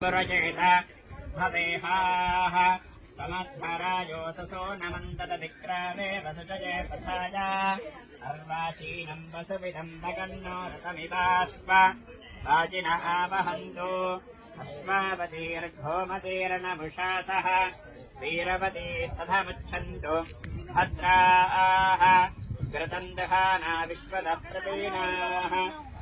पुरजेत भवेहाः समर्थराजोऽससो नमन्तदधिक्रामे वसुजये प्रथाय सर्वाचीनम् वसुविदम् भगन्नो रथमिवाश्व वाजिन आवहन्तु अश्वावतीर्घोमतीर्नभुषा सह वीरवती सधमुच्छन्तु भद्राः घृतन्दहाना विश्वदप्रवीणाः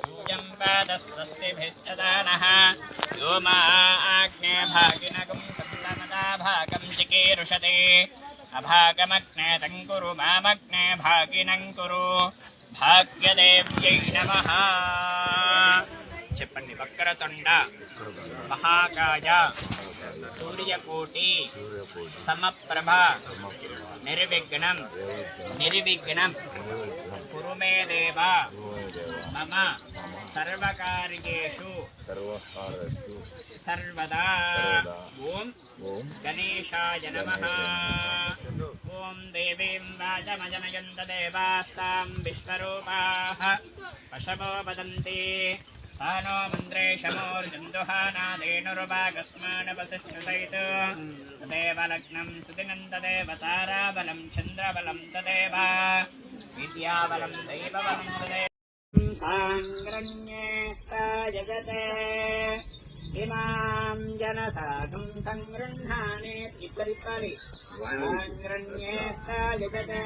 సందహానా విశ్వద ప్రవీణాః యూయం పాదస్వస్తిభిశ్చదానః వ్యోమా ఆగ్నే భాగినగం సప్తమదా భాగం చికీరుషతే అభాగమగ్నే తంకురు మామగ్నే భాగినం కురు భాగ్యదేవ్యై నమః చెప్పండి వక్రతుండ మహాకాయ సూర్యకోటి సమప్రభ నిర్విఘ్నం నిర్విఘ్నం కురు మే దేవ మమ సర్వకార్యేషు. సర్వదా. ఓం గణేశాయ నమః. ఓం దేవీం వాచమజనయంత దేవాస్తాం విశ్వరూపాः. పశవో వదంతి. స్థానో మంత్రేషమోర్జందుహానాదేనురువాగస్మానవసిష్ఠుసైత్ తదేవ లగ్నం సుదినం తదేవ తారాబలం చంద్రబలం తదేవ. విద్యాబలం దైవబలం తదేవ जगते इमाम् जनसाधुम् सङ्गृह्णाने त्रिपरिपरि परि जगते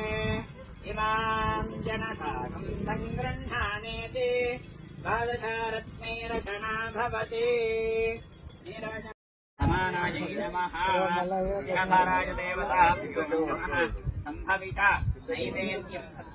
इमाम् जनसाधुम् सङ्गृह्णानेति भारतारत्नैरचना भवति। समानाय नमः। देवता सम्भविता नैवेद्यम्